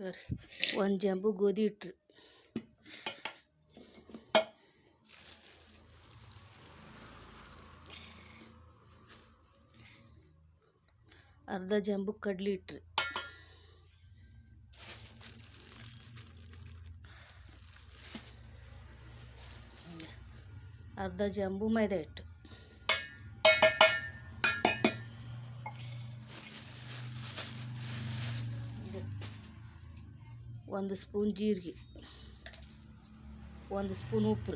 ಈಗ ರೀ ಒಂದು ಜಂಬು ಗೋಧಿ ಹಿಟ್ಟು ಅರ್ಧ ಜಂಬು ಕಡ್ಲಿ ಹಿಟ್ಟು ರೀ ಅರ್ಧ ಜಂಬು ಮೈದಾ ಹಿಟ್ಟು ಒಂದು ಸ್ಪೂನ್ ಜೀರಿಗೆ, ಒಂದು ಸ್ಪೂನ್ ಉಪ್ಪು.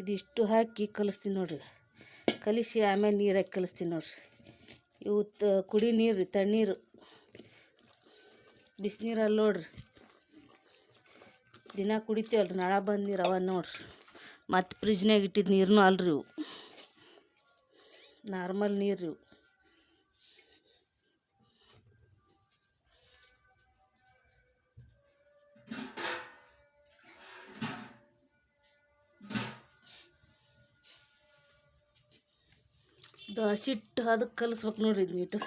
ಇದಿಷ್ಟು ಹಾಕಿ ಕಲಿಸ್ತೀನಿ ನೋಡ್ರಿ. ಕಲಿಸಿ ಆಮೇಲೆ ನೀರು ಹಾಕಿ ಕಲಿಸ್ತೀನಿ ನೋಡ್ರಿ. ಇವು ತ, ಕುಡಿ ನೀರು, ತಣ್ಣೀರು ಬಿಸಿನೀರು ಅಲ್ಲಿ ನೋಡ್ರಿ. ದಿನ ಕುಡಿತೀವಲ್ರಿ, ನಳ ಬಂದ ನೀರು ಅವ ನೋಡ್ರಿ. ಮತ್ತು ಫ್ರಿಜ್ನಾಗ ಇಟ್ಟಿದ್ದು ನೀರನ್ನೂ ಅಲ್ರಿ ಇವು. ನಾರ್ಮಲ್ ನೀರು ಇವು. ದೋಸೆ ಹಿಟ್ಟು ಅದಕ್ಕೆ ಕಲಿಸ್ಬೇಕು ನೋಡ್ರಿ ಇದು ನೀಟು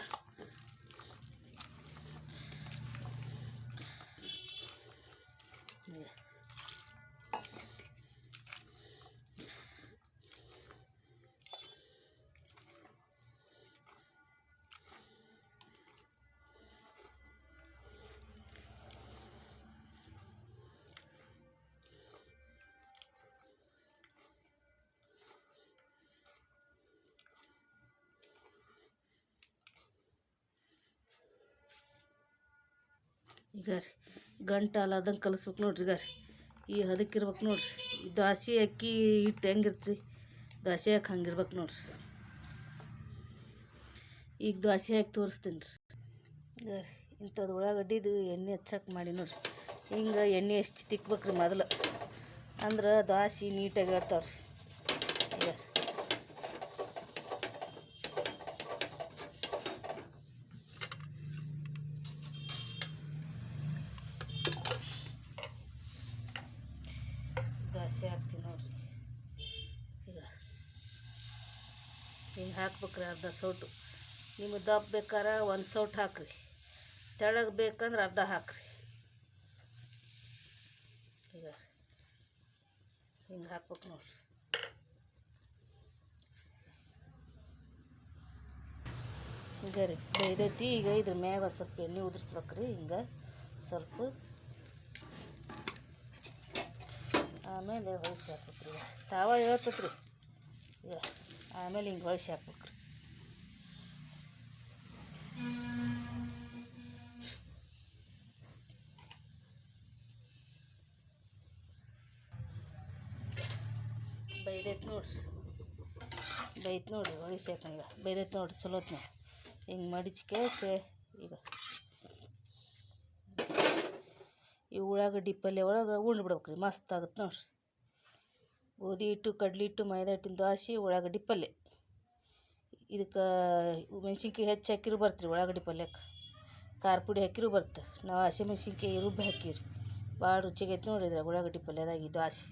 ಈಗ ರೀ, ಗಂಟು ಅದಂಗೆ ಕಲಿಸ್ಬೇಕು ನೋಡ್ರಿ ಈಗ ರೀ. ಈ ಹದಕ್ಕೆ ಇರ್ಬೇಕು ನೋಡ್ರಿ. ದ್ವಾಸಿ ಅಕ್ಕಿ ಹಿಟ್ಟು ಹೆಂಗಿರ್ತ್ರಿ ದ್ವಾಸೆ ಹಾಕಿ ಹಂಗಿರ್ಬೇಕು ನೋಡ್ರಿ. ಈಗ ದ್ವಾಸೆ ಹಾಕಿ ತೋರಿಸ್ತೀನಿ ರೀ. ಈಗ ರೀ ಇಂಥದ್ದು ಉಳ್ಳಾಗಡ್ಡಿದು ಎಣ್ಣೆ ಹಚ್ಚಕ್ಕೆ ಮಾಡಿ ನೋಡ್ರಿ. ಹಿಂಗೆ ಎಣ್ಣೆ ಎಷ್ಟು ತಿಕ್ಬೇಕು ರೀ ಮೊದಲು. ಅಂದ್ರೆ ದ್ವಾಸೆ ನೀಟಾಗಿ ಹೇಳ್ತಾವೆ ರೀ ಈಗ ದ್ವಾಸೆ ಹಾಕ್ತೀನಿ ನೋಡ್ರಿ ಈಗ. ಹಿಂಗೆ ಹಾಕ್ಬೇಕ್ರಿ ಅರ್ಧ ಸೌಟು. ನಿಮಗೆ ದಪ್ಪ ಬೇಕಾರೆ ಒಂದು ಸೌಟ್ ಹಾಕ್ರಿ. ತೆಳಗೆ ಬೇಕಂದ್ರೆ ಅರ್ಧ ಹಾಕ್ರಿ. ಈಗ. ಹಿಂಗೆ ಹಾಕ್ಬೇಕು ನೋಡ್ರಿ. ಈಗ ರೀ, ಬೇಯ್ದೈತಿ. ಈಗ ಇದ್ರ ಮ್ಯಾಗ ಸ್ವಲ್ಪ ಎಣ್ಣೆ ಉದುರಿಸ್ಬೇಕ್ರಿ. ಹಿಂಗೆ ಸ್ವಲ್ಪ ಆಮೇಲೆ ಹೊಳ್ಸಿ ಹಾಕ್ಬೇಕ್ರಿ. ತಾವ ಹೇಳ್ತತ್ರಿ. ಈಗ ಆಮೇಲೆ ಹಿಂಗೆ ಹೊಳ್ಸಿ ಹಾಕ್ಬೇಕ್ರಿ. ಬೈದೈತೆ ನೋಡ್ರಿ. ಬೈತ್ ನೋಡ್ರಿ ಹೊಳಿಸಿ ಹಾಕಂಗ ಬೈದೈತೆ ನೋಡ್ರಿ ಚಲೋತ್ನ. ಹಿಂಗೆ ಮಡಿಚ್ಕೇಸಿ ಈಗ. ಈ ಉಳ್ಳಾಗಡ್ಡಿ ಪಲ್ಯ ಒಳಗೆ ಉಂಡು ಬಿಡ್ಬೇಕ್ರಿ, ಮಸ್ತ್ ಆಗುತ್ತೆ ನೋಡ್ರಿ. ಗೋಧಿ ಹಿಟ್ಟು, ಕಡ್ಲಿ ಹಿಟ್ಟು, ಮೈದಾ ಹಿಟ್ಟಿನ ದ್ವಾಸಿ ಉಳ್ಳಾಗಡ್ಡಿ ಪಲ್ಯ. ಇದಕ್ಕೆ ಮೆಣ್ಸಿನ್ಕಾಯಿ ಹೆಚ್ಚು ಹಾಕಿರು ಬರ್ತೀರಿ ಉಳ್ಳಾಗಡ್ಡಿ ಪಲ್ಯಕ್ಕೆ. ಖಾರ ಪುಡಿ ಹಾಕಿರು ಬರ್ತೆ. ನಾವು ಹಸಿಮೆಣ್ಸಿನ್ಕಾಯಿ ರುಬ್ಬಿ ಹಾಕಿರಿ ಭಾಳ ರುಚಿಯಾಗೈತೆ ನೋಡ್ರಿ ಇದ್ರಾಗ ಉಳ್ಳಾಗಡ್ಡಿ ಪಲ್ಯದಾಗ ಈ ದೋಸೆ